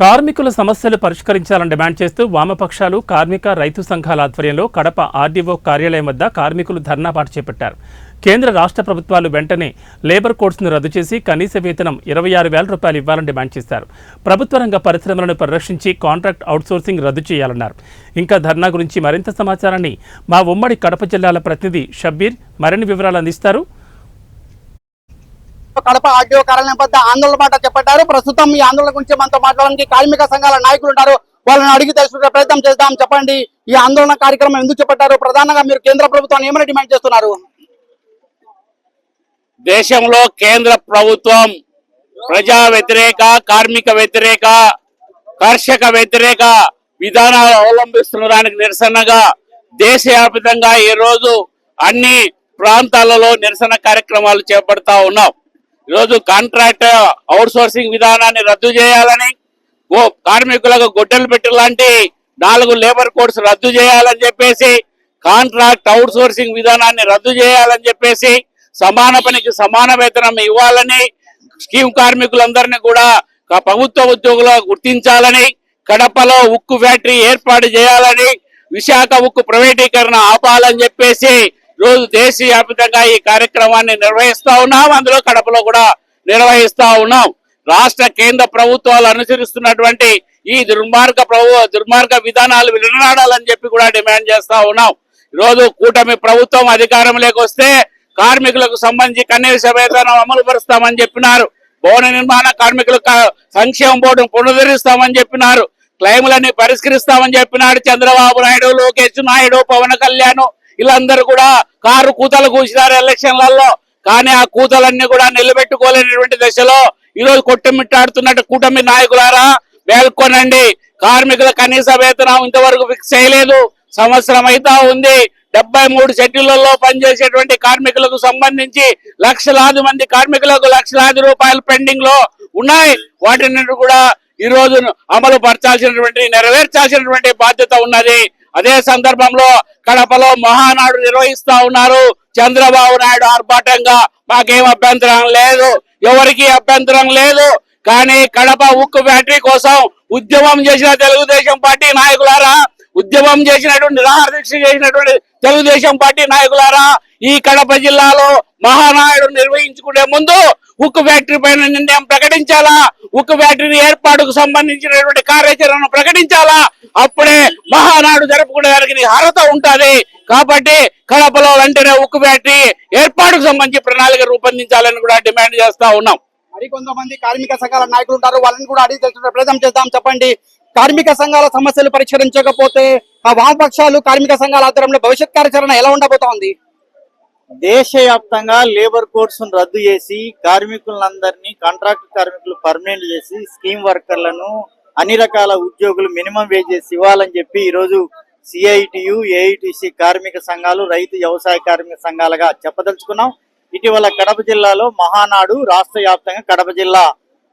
కార్మికుల సమస్యలు పరిష్కరించాలని డిమాండ్ చేస్తూ వామపక్షాలు కార్మిక రైతు సంఘాల ఆధ్వర్యంలో కడప ఆర్డీఓ కార్యాలయం వద్ద కార్మికులు ధర్నాపాటు చేపట్టారు. కేంద్ర రాష్ట్ర ప్రభుత్వాలు వెంటనే లేబర్ కోడ్స్ను రద్దు చేసి కనీస వేతనం ఇరవై ఆరు వేల రూపాయలు ఇవ్వాలని డిమాండ్ చేశారు. ప్రభుత్వ రంగ పరిశ్రమలను పరిరక్షించి కాంట్రాక్ట్ అవుట్సోర్సింగ్ రద్దు చేయాలన్నారు. ఇంకా ధర్నా గురించి మరింత సమాచారాన్ని మా ఉమ్మడి కడప జిల్లాల ప్రతినిధి షబ్బీర్ మరిన్ని వివరాలు అందిస్తారు. కడప ఆర్డీఓ కార్యాలయం వద్ద ఆందోళన మాట చేపట్టారు. ప్రస్తుతం ఈ ఆందోళన గురించి మనతో మాట్లాడడానికి కార్మిక సంఘాల నాయకులు ఉన్నారు. వాళ్ళని అడిగి తెలుసుకునే ప్రయత్నం చేద్దాం. చెప్పండి ఈ ఆందోళన కార్యక్రమం ఎందుకు చేపట్టారు? ప్రధానంగా మీరు కేంద్ర ప్రభుత్వాన్ని ఏమైనా డిమాండ్ చేస్తున్నారు? దేశంలో కేంద్ర ప్రభుత్వం ప్రజా వ్యతిరేక కార్మిక వ్యతిరేక కర్షక వ్యతిరేక విధానాలు అవలంబిస్తున్న దానికి నిరసనగా దేశవ్యాప్తంగా ఈ రోజు అన్ని ప్రాంతాలలో నిరసన కార్యక్రమాలు చేపడతా ఉన్నాం. ఈరోజు కాంట్రాక్ట్ అవుట్ సోర్సింగ్ విధానాన్ని రద్దు చేయాలని ఓ కార్మికులకు గొడ్డలు పెట్టి లాంటి నాలుగు లేబర్ కోడ్స్ రద్దు చేయాలని చెప్పేసి కాంట్రాక్ట్ అవుట్ సోర్సింగ్ విధానాన్ని రద్దు చేయాలని చెప్పేసి సమాన పనికి సమాన వేతనం ఇవ్వాలని స్కీమ్ కార్మికులందరినీ కూడా ప్రభుత్వ ఉద్యోగులు గుర్తించాలని కడపలో ఉక్కు ఫ్యాక్టరీ ఏర్పాటు చేయాలని విశాఖ ఉక్కు ప్రైవేటీకరణ ఆపాలని చెప్పేసి రోజు దేశవ్యాప్తంగా ఈ కార్యక్రమాన్ని నిర్వహిస్తా ఉన్నాం. అందులో కడపలో కూడా నిర్వహిస్తా ఉన్నాం. రాష్ట్ర కేంద్ర ప్రభుత్వాలు అనుసరిస్తున్నటువంటి ఈ దుర్మార్గ ప్రభు దుర్మార్గ విధానాలు విడనాడాలని చెప్పి కూడా డిమాండ్ చేస్తా ఉన్నాం. ఈరోజు కూటమి ప్రభుత్వం అధికారంలోకి వస్తే కార్మికులకు సంబంధించి కనీస వేతనం అమలు పరుస్తామని చెప్పినారు. భవన నిర్మాణ కార్మికుల సంక్షేమ బోర్డును పునరుద్ధరిస్తామని చెప్పినారు. క్లైములన్నీ పరిష్కరిస్తామని చెప్పినాడు చంద్రబాబు నాయుడు లోకేష్ నాయుడు పవన్ కళ్యాణ్. వీళ్ళందరూ కూడా కారు కూతలు కూసినారు ఎలక్షన్లలో. కానీ ఆ కూతలన్నీ కూడా నిలబెట్టుకోలేనటువంటి దశలో ఈ రోజు కొట్టుమిట్టాడుతున్నట్టు కూటమి నాయకులారా మేల్కొనండి. కార్మికుల కనీస వేతనం ఇంతవరకు ఫిక్స్ చేయలేదు. సంవత్సరం అయితే ఉంది. డెబ్బై మూడు షెడ్యూళ్ళలో పనిచేసేటువంటి కార్మికులకు సంబంధించి లక్షలాది మంది కార్మికులకు లక్షలాది రూపాయలు పెండింగ్లో ఉన్నాయి. వాటిని కూడా ఈ రోజు అమలు పరచాల్సినటువంటి నెరవేర్చాల్సినటువంటి బాధ్యత ఉన్నది. అదే సందర్భంలో కడపలో మహానాడు నిర్వహిస్తా ఉన్నారు. చంద్రబాబు నాయుడు ఆర్భాటంగా మాకేం అభ్యంతరం లేదు. ఎవరికి అభ్యంతరం లేదు. కానీ కడప ఉక్కు ఫ్యాక్టరీ కోసం ఉద్యమం చేసిన తెలుగుదేశం పార్టీ నాయకులారా ఉద్యమం చేసినటువంటి నిరాహార దీక్ష చేసినటువంటి తెలుగుదేశం పార్టీ నాయకులారా ఈ కడప జిల్లాలో మహానాయుడు నిర్వహించుకునే ముందు ఉక్కు ఫ్యాక్టరీ పైన నిర్ణయం ప్రకటించాలా? ఉక్కు ఫ్యాక్టరీ ఏర్పాటుకు సంబంధించినటువంటి కార్యాచరణను ప్రకటించాలా? అప్పుడే మహానాడు జరుపుకునేదానికి అర్హత ఉంటది. కాబట్టి కడపలో వెంటనే ఉక్కు ఫ్యాక్టరీ ఏర్పాటుకు సంబంధించి ప్రణాళిక రూపొందించాలని కూడా డిమాండ్ చేస్తా ఉన్నాం. మరి కొంతమంది కార్మిక సంఘాల నాయకులు ఉంటారు. వాళ్ళని కూడా అడిగి తెలుసుకునే ప్రయత్నం చేద్దాం. చెప్పండి. కార్మిక సంఘాల సమస్యలు పరిష్కరించకపోతే ఆ వామపక్షాలు కార్మిక సంఘాల ఆధ్వర్యంలో భవిష్యత్ కార్యాచరణ ఎలా ఉండబోతోంది? దేశవ్యాప్తంగా లేబర్ కోడ్స్ రద్దు చేసి కార్మికులందరినీ కాంట్రాక్ట్ కార్మికులు పర్మనెంట్ చేసి స్కీమ్ వర్కర్లను అన్ని రకాల ఉద్యోగులు మినిమం వేజెస్ ఇవ్వాలని చెప్పి ఈరోజు సిఐటియు ఏఐటిసి కార్మిక సంఘాలు రైతు వ్యవసాయ కార్మిక సంఘాలుగా చెప్పదలుచుకున్నాం. ఇటీవల కడప జిల్లాలో మహానాడు రాష్ట్ర వ్యాప్తంగా కడప జిల్లా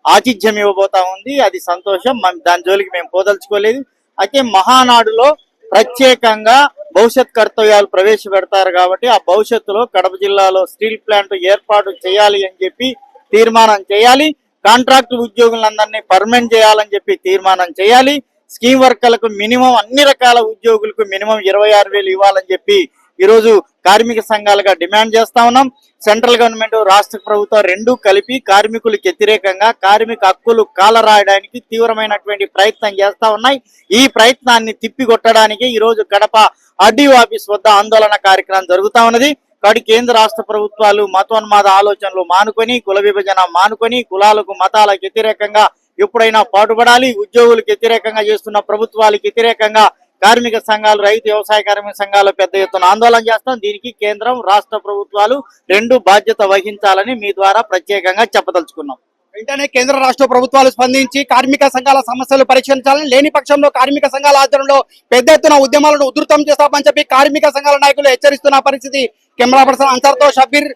ఆతిథ్యం ఇవ్వబోతా ఉంది. అది సంతోషం. దాని జోలికి మేము పోదలుచుకోలేదు. అయితే మహానాడులో ప్రత్యేకంగా భవిష్యత్ కర్తవ్యాలు ప్రవేశపెడతారు కాబట్టి ఆ భవిష్యత్తులో కడప జిల్లాలో స్టీల్ ప్లాంట్ ఏర్పాటు చేయాలి అని చెప్పి తీర్మానం చేయాలి. కాంట్రాక్ట్ ఉద్యోగులందరినీ పర్మనెంట్ చేయాలని చెప్పి తీర్మానం చేయాలి. స్కీమ్ వర్కర్లకు మినిమం అన్ని రకాల ఉద్యోగులకు మినిమం ఇరవై ఆరు వేలు ఇవ్వాలని చెప్పి ఈరోజు కార్మిక సంఘాలుగా డిమాండ్ చేస్తా ఉన్నాం. సెంట్రల్ గవర్నమెంట్ రాష్ట్ర ప్రభుత్వం రెండు కలిపి కార్మికులకు వ్యతిరేకంగా కార్మిక హక్కులు కాలరాయడానికి తీవ్రమైనటువంటి ప్రయత్నం చేస్తా ఉన్నాయి. ఈ ప్రయత్నాన్ని తిప్పికొట్టడానికి ఈ రోజు కడప ఆర్డీఓ ఆఫీస్ వద్ద ఆందోళన కార్యక్రమం జరుగుతా ఉన్నది. కాబట్టి కేంద్ర రాష్ట్ర ప్రభుత్వాలు మతోన్మాద ఆలోచనలు మానుకొని కుల విభజన మానుకొని కులాలకు మతాలకు వ్యతిరేకంగా ఎప్పుడైనా పాటుపడాలి ఉద్యోగులకు వ్యతిరేకంగా చేస్తున్న ప్రభుత్వాలకు వ్యతిరేకంగా కార్మిక సంఘాలు రైతు వ్యవసాయ కార్మిక సంఘాలు పెద్ద ఎత్తున ఆందోళన చేస్తాం. దీనికి కేంద్రం రాష్ట్ర ప్రభుత్వాలు రెండు బాధ్యత వహించాలని మీ ద్వారా ప్రత్యేకంగా చెప్పదలుచుకున్నాం. వెంటనే కేంద్ర రాష్ట్ర ప్రభుత్వాలు స్పందించి కార్మిక సంఘాల సమస్యలు పరిష్కరించాలని లేని పక్షంలో కార్మిక సంఘాల ఆధ్వర్యంలో పెద్ద ఎత్తున ఉద్యమాలను ఉధృతం చేస్తామని చెప్పి కార్మిక సంఘాల నాయకులు హెచ్చరిస్తున్న పరిస్థితి కెమెరా పర్సన్ అన్సార్తో షబీర్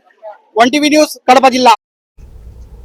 వంటివి న్యూస్ కడప జిల్లా.